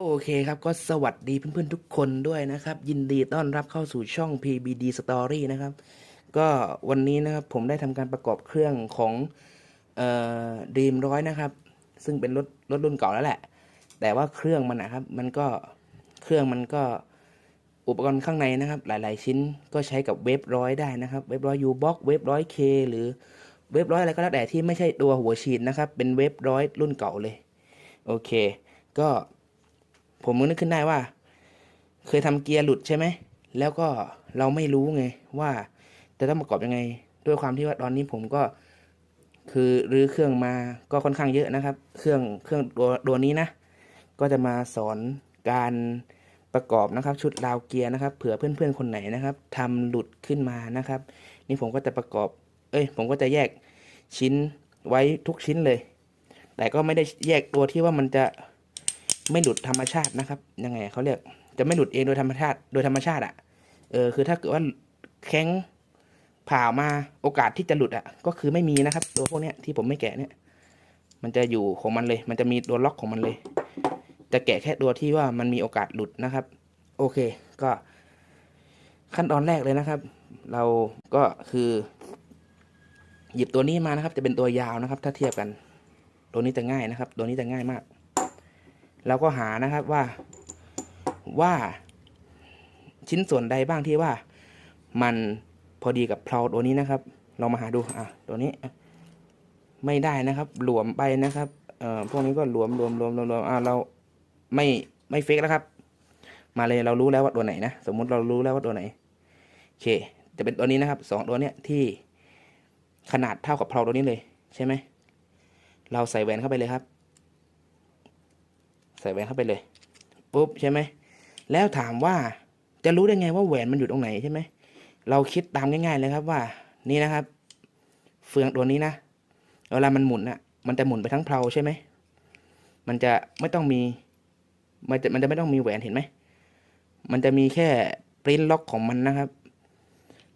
โอเคครับ ก็สวัสดีเพื่อนๆทุกคนด้วยนะครับ ยินดีต้อนรับเข้าสู่ช่อง PBD Story นะครับ ก็วันนี้นะครับผมได้ทำการประกอบเครื่องของเอ่อดีมร้อยนะครับ ซึ่งเป็นรถรถรุ่นเก่าแล้วแหละ แต่ว่าเครื่องมันนะครับ มันก็เครื่องมันก็อุปกรณ์ข้างในนะครับ หลายๆชิ้นก็ใช้กับเว็บร้อยได้นะครับ เว็บร้อยยูบ็อกเว็บร้อยเคหรือเว็บร้อยอะไรก็แล้วแต่ที่ไม่ใช่ตัวหัวฉีดนะครับ เป็นเว็บร้อยรุ่นเก่าเลย โอเค ก็ ผมก็นึกขึ้นได้ว่า เคยทำเกียร์หลุดใช่ไหม แล้วก็เราไม่รู้ไงว่าจะต้องประกอบยังไง ด้วยความที่ว่าตอนนี้ผมก็คือรื้อเครื่องมาก็ค่อนข้างเยอะนะครับ เครื่องเครื่องตัวตัวนี้นะ ก็จะมาสอนการประกอบนะครับชุดราวเกียร์นะครับ เผื่อเพื่อนๆคนไหนนะครับทำหลุดขึ้นมานะครับ นี่ผมก็จะประกอบ เอ้ย ผมก็จะแยกชิ้นไว้ทุกชิ้นเลย แต่ก็ไม่ได้แยกตัวที่ว่ามันจะ ไม่หลุดธรรมชาตินะครับ ยังไงเขาเรียกจะไม่หลุดเองโดยธรรมชาติ โดยธรรมชาติอะ่ะ เออคือถ้าเกิดว่าแข้งผ่ามาโอกาสที่จะหลุดอะ่ะ ก็คือไม่มีนะครับ ตัวพวกเนี้ยที่ผมไม่แกะเนี่ย มันจะอยู่ของมันเลย มันจะมีตัวล็อกของมันเลย จะแกะแค่ตัวที่ว่ามันมีโอกาสหลุดนะครับ โอเค ก็ ขั้นตอนแรกเลยนะครับ เราก็คือ หยิบตัวนี้มานะครับ จะเป็นตัวยาวนะครับ ถ้าเทียบกัน ตัวนี้จะง่ายนะครับ ตัวนี้จะง่ายมาก เราก็หานะครับว่าว่าชิ้นส่วนใดบ้างที่ว่า มันพอดีกับเพลาตัวนี้นะครับ เรามาหาดูอะตัวนี้ ไม่ได้นะครับ หลวมไปนะครับเอ่อพวกนี้ก็หลวมรวมรวมรวมรวมอ่าเราไม่ไม่เฟกแล้วครับ มาเลยเรารู้แล้วว่าตัวไหนนะสมมุติเรารู้แล้วว่าตัวไหนโอเค จะเป็นตัวนี้นะครับสองตัวเนี้ยที่ขนาดเท่ากับเพลาตัวนี้เลยใช่ไหมเราใส่แหวนเข้าไปเลยครับ ส่แหวนเข้าไปเลยปุ๊บใช่ไหมแล้วถามว่าจะรู้ได้ไงว่าแหวนมันอยู่ตรงไหนใช่ไหมเราคิดตามง่ายๆเลยครับว่า นี่นะครับ เฟืองตัวนี้นะเวลามันหมุนอะมันจะหมุนไปทั้งเพลาใช่ไหมมันจะไม่ต้องมีมันจะมันจะไม่ต้องมีแหวนเห็นไหมมันจะมีแค่ปริ้นล็อกของมันนะครับ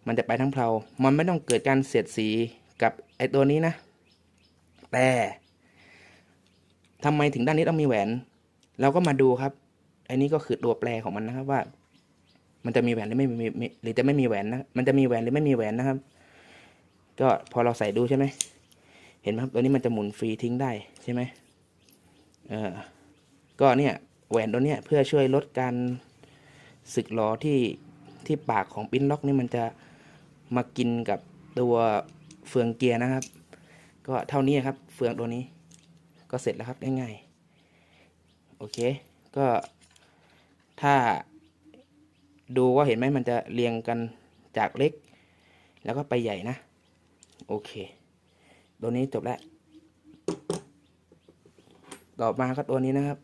มันจะไปทั้งเพลา มันไม่ต้องเกิดการเสียดสีกับไอ้ตัวนี้นะ แต่ทำไมถึงด้านนี้ต้องมีแหวน เราก็มาดูครับ อันนี้ก็คือตัวแปรของมันนะครับว่า มันจะมีแหวนหรือไม่มีหรือจะไม่มีแหวนนะ มันจะมีแหวนหรือไม่มีแหวนนะครับ ก็พอเราใส่ดูใช่ไหม เห็นไหมครับตัวนี้มันจะหมุนฟรีทิ้งได้ใช่ไหมเออก็เนี่ยแหวนตัวเนี้ยเพื่อช่วยลดการสึกหรอที่ที่ปากของปิ้นล็อกนี่มันจะมากินกับตัวเฟืองเกียร์นะครับ ก็เท่านี้ครับเฟืองตัวนี้ก็เสร็จแล้วครับง่ายๆ เค ก็ถ้าดูว่าเห็นไหมมันจะเรียงกันจากเล็ก แล้วก็ไปใหญ่นะ โอเค ตัวนี้จบแล้ว ต่อมาก็ตัวนี้นะครับ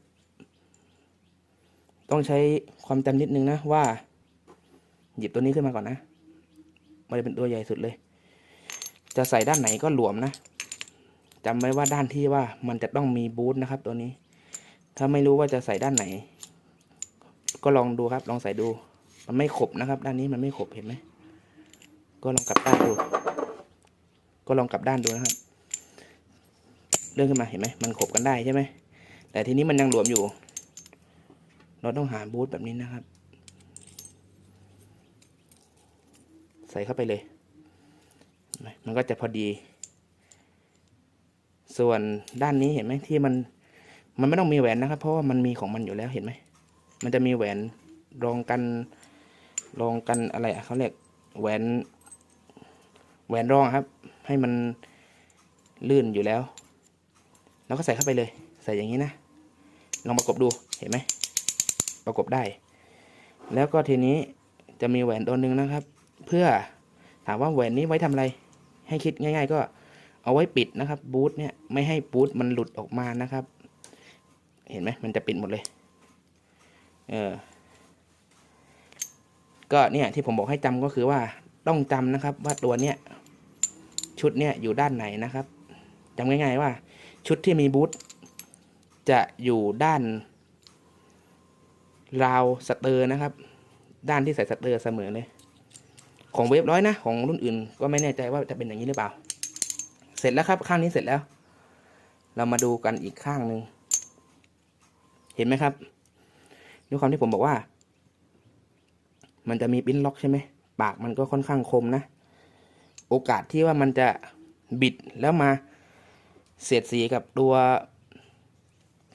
ต้องใช้ความจำนิดนึงนะว่า หยิบตัวนี้ขึ้นมาก่อนนะมันจะเป็นตัวใหญ่สุดเลย จะใส่ด้านไหนก็หลวมนะจำไว้ว่าด้านที่ว่ามันจะต้องมีบูทนะครับตัวนี้ ถ้าไม่รู้ว่าจะใส่ด้านไหน ก็ลองดูครับ ลองใส่ดู มันไม่ขบนะครับ ด้านนี้มันไม่ขบเห็นไหมก็ลองกลับด้านดู ก็ลองกลับด้านดูนะครับเลื่อนขึ้นมาเห็นไหมมันขบกันได้ใช่ไหมแต่ทีนี้มันยังหลวมอยู่ เราต้องหาบูทแบบนี้นะครับ ใส่เข้าไปเลยมันก็จะพอดี ส่วนด้านนี้เห็นไหมที่มัน มันไม่ต้องมีแหวนนะครับ เพราะว่ามันมีของมันอยู่แล้วเห็นไหม มันจะมีแหวนรองกันรองกันอะไรอะเขาเรียกแหวน แหวนรองครับ ให้มันลื่นอยู่แล้ว แล้วก็ใส่เข้าไปเลย ใส่อย่างนี้นะ ลองประกบดูเห็นไหม ประกบได้ แล้วก็ทีนี้จะมีแหวนตัวหนึ่งนะครับ เพื่อถามว่าแหวนนี้ไว้ทำอะไร ให้คิดง่าย ๆ ก็เอาไว้ปิดนะครับ บูทเนี่ยไม่ให้บูทมันหลุดออกมานะครับ เห็นไหมมันจะปิดหมดเลย เออ ก็เนี่ยที่ผมบอกให้จำก็คือว่าต้องจำนะครับ ว่าตัวเนี้ยชุดเนี้ยอยู่ด้านไหนนะครับจำง่ายๆว่า ชุดที่มีบูทจะอยู่ด้าน ราวสเตอร์นะครับ ด้านที่ใส่สเตอร์เสมอเลยของเวฟร้อยนะ ของรุ่นอื่นก็ไม่แน่ใจว่าจะเป็นอย่างนี้หรือเปล่า เสร็จแล้วครับข้างนี้เสร็จแล้ว เรามาดูกันอีกข้างหนึ่ง เห็นไหมครับด้วยความที่ผมบอกว่า มันจะมีปิ้นล็อกใช่ไหมปากมันก็ค่อนข้างคมนะ โอกาสที่ว่ามันจะบิดแล้วมาเสียดสีกับตัว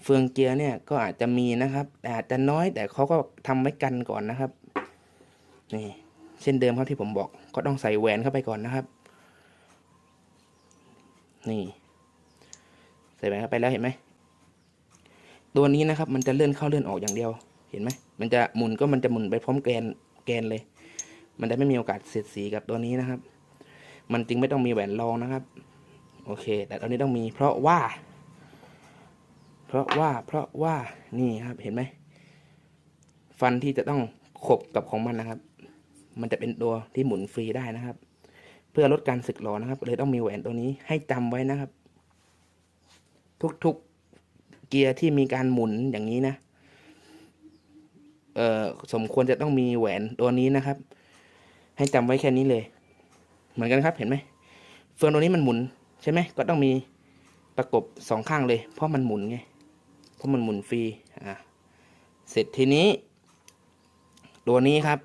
เฟืองเกียร์เนี่ยก็อาจจะมีนะครับอาจจะน้อยแต่เขาก็ทำไว้กันก่อนนะครับนี่เช่นเดิมครับที่ผมบอก ก็ต้องใส่แหวนเข้าไปก่อนนะครับ นี่ ใส่แหวนเข้าไปแล้วเห็นไหม ตัวนี้นะครับ มันจะเลื่อนเข้าเลื่อนออกอย่างเดียว เห็นไหมมันจะหมุนก็มันจะหมุนไปพร้อมแกนแกนเลย มันจะไม่มีโอกาสเสียดสีกับตัวนี้นะครับ มันจึงไม่ต้องมีแหวนรองนะครับ โอเค แต่ตอนนี้ต้องมี เพราะว่า เพราะว่าเพราะว่านี่ครับเห็นไหมฟันที่จะต้องขบกับของมันนะครับ มันจะเป็นตัวที่หมุนฟรีได้นะครับ เพื่อลดการสึกหรอนะครับ เลยต้องมีแหวนตัวนี้ให้จำไว้นะครับ ทุกๆ เกียร์ที่มีการหมุนอย่างนี้นะ เอ่อสมควรจะต้องมีแหวนตัวนี้นะครับ ให้จำไว้แค่นี้เลย เหมือนกันครับเห็นไหมเฟืองตัวนี้มันหมุนใช่ไหมก็ต้องมีประกบสองข้างเลย เพราะมันหมุนไงเพราะมันหมุนฟรีอะเสร็จทีนี้ ตัวนี้ครับ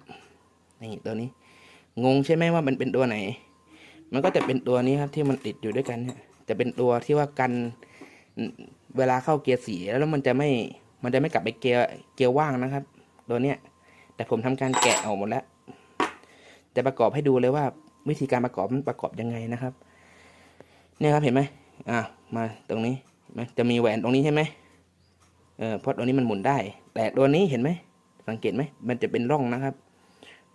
นี่ตัวนี้ งงใช่ไหมว่ามันเป็นตัวไหน มันก็จะเป็นตัวนี้ครับที่มันติดอยู่ด้วยกันเนี่ยจะเป็นตัวที่ว่ากัน เวลาเข้าเกียร์สีแล้วมันจะไม่มันจะไม่กลับไปเกียร์เกียร์ว่างนะครับ ตัวเนี้ย แต่ผมทำการแกะออกหมดแล้ว จะประกอบให้ดูเลยว่าวิธีการประกอบมันประกอบยังไงนะครับ เนี่ยครับเห็นไหมอะมาตรงนี้เห็นไหมจะมีแหวนตรงนี้ใช่ไหมเออเพราะตัวนี้มันหมุนได้ แต่ตัวนี้เห็นไหมสังเกตไหมมันจะเป็นร่องนะครับ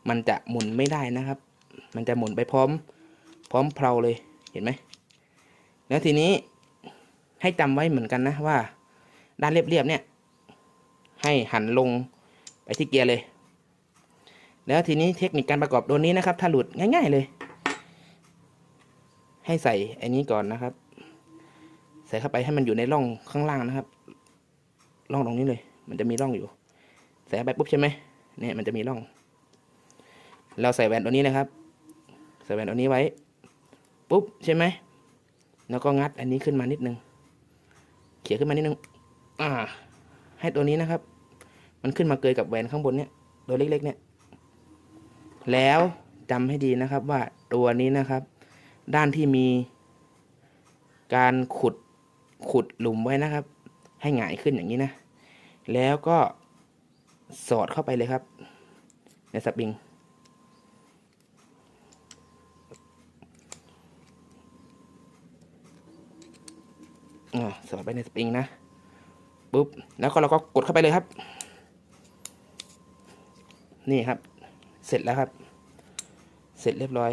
มันจะหมุนไม่ได้นะครับ มันจะหมุนไปพร้อม พร้อมเพลาเลยเห็นไหมแล้วทีนี้ ให้จำไว้เหมือนกันนะว่า ด้านเรียบๆเนี่ย ให้หันลงไปที่เกียร์เลย แล้วทีนี้เทคนิคการประกอบตัวนี้นะครับ ถ้าหลุดง่าย ๆเลย ให้ใส่อันนี้ก่อนนะครับ ใส่เข้าไปให้มันอยู่ในร่องข้างล่างนะครับร่องตรงนี้เลย มันจะมีร่องอยู่ ใส่ไปปุ๊บใช่ไหมเนี่ยมันจะมีร่อง เราใส่แหวนตัวนี้นะครับ ใส่แหวนตัวนี้ไว้ ปุ๊บใช่ไหมแล้วก็งัดอันนี้ขึ้นมานิดนึง เขี่ยขึ้นมานิดนึง อ่า ให้ตัวนี้นะครับ มันขึ้นมาเกยกับแหวนข้างบนเนี่ย ตัวเล็กๆเนี่ย แล้วจำให้ดีนะครับว่าตัวนี้นะครับ ด้านที่มี การขุดขุดหลุมไว้นะครับ ให้หงายขึ้นอย่างนี้นะ แล้วก็สอดเข้าไปเลยครับ ในสปริง สอดไปในสปริงนะปุ๊บแล้วก็เราก็กดเข้าไปเลยครับ นี่ครับ เสร็จแล้วครับ เสร็จเรียบร้อย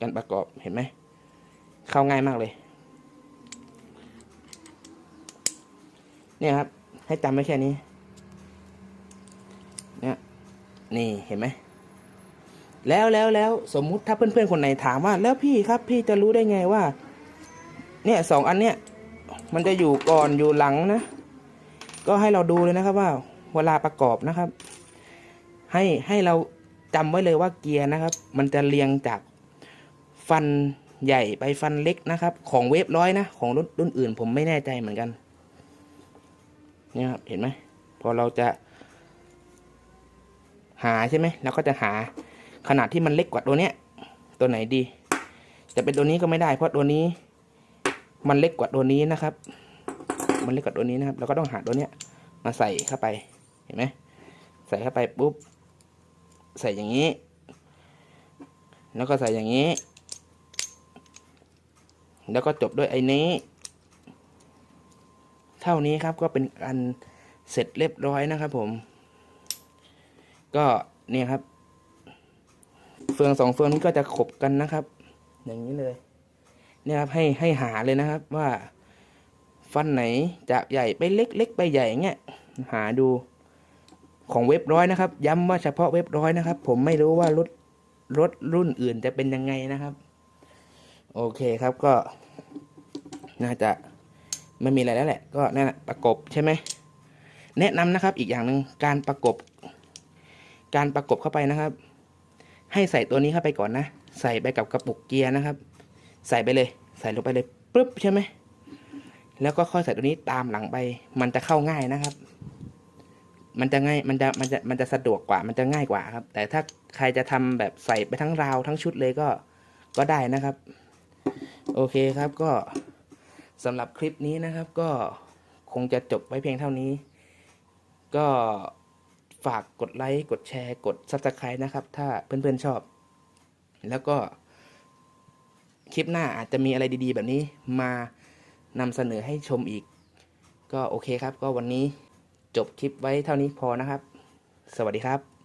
การประกอบเห็นไหมเข้าง่ายมากเลยเนี่ยครับ ให้จำไว้แค่นี้เนี่ยนี่เห็นไหมแล้วแล้วแล้วสมมุติถ้าเพื่อนๆคนไหนถามว่า แล้วพี่ครับพี่จะรู้ได้ไงว่า เนี่ยสองอันเนี่ย มันจะอยู่ก่อนอยู่หลังนะ ก็ให้เราดูเลยนะครับว่าเวลาประกอบนะครับ ให้ให้เราจำไว้เลยว่าเกียร์นะครับ มันจะเรียงจากฟันใหญ่ไปฟันเล็กนะครับ ของเวฟร้อยนะ ของรุ่นรุ่นอื่น ผมไม่แน่ใจเหมือนกันนี่ครับเห็นไหมพอเราจะหาใช่ไหมเราก็จะหาขนาดที่มันเล็กกว่าตัวเนี้ย ตัวไหนดี จะเป็นตัวนี้ก็ไม่ได้เพราะตัวนี้ มันเล็กกว่าตัวนี้นะครับ มันเล็กกว่าตัวนี้นะครับเราก็ต้องหาตัวเนี้ยมาใส่เข้าไปเห็นไหมใส่เข้าไปปุ๊บใส่อย่างนี้ แล้วก็ใส่อย่างนี้ แล้วก็จบด้วยไอ้นี้ เท่านี้ครับก็เป็นอันเสร็จเรียบร้อยนะครับผม ก็เนี่ยครับ เฟืองสองเฟืองนี้ก็จะขบกันนะครับ อย่างนี้เลย เนี่ยครับให้ให้หาเลยนะครับว่าฟันไหนจากใหญ่ไปเล็กเล็กไปใหญ่เงี้ยหาดูของเว็บร้อยนะครับ ย้ำว่าเฉพาะเว็บร้อยนะครับ ผมไม่รู้ว่ารถรถรุ่นอื่นจะเป็นยังไงนะครับ โอเคครับก็ น่าจะไม่มีอะไรแล้วแหละ ก็นั่นแหละประกบใช่ไหมแนะนำนะครับ อีกอย่างหนึ่งการประกบ การประกบเข้าไปนะครับ ให้ใส่ตัวนี้เข้าไปก่อนนะ ใส่ไปกับกระปุกเกียร์นะครับ ใส่ไปเลย ใส่ลงไปเลยปุ๊บใช่ไหมแล้วก็ค่อยใส่ตัวนี้ตามหลังไป มันจะเข้าง่ายนะครับ มันจะง่ายมันจะมันจะมันจะสะดวกกว่า มันจะง่ายกว่าครับ แต่ถ้าใครจะทำแบบใส่ไปทั้งราวทั้งชุดเลยก็ก็ได้นะครับ โอเคครับก็สำหรับคลิปนี้นะครับก็คงจะจบไว้เพียงเท่านี้ ก็ฝากกดไลค์ กดแชร์ กด Subscribe นะครับ ถ้าเพื่อนๆชอบ แล้วก็ คลิปหน้าอาจจะมีอะไรดีๆ แบบนี้มานำเสนอให้ชมอีก ก็โอเคครับ ก็วันนี้จบคลิปไว้เท่านี้พอนะครับ สวัสดีครับ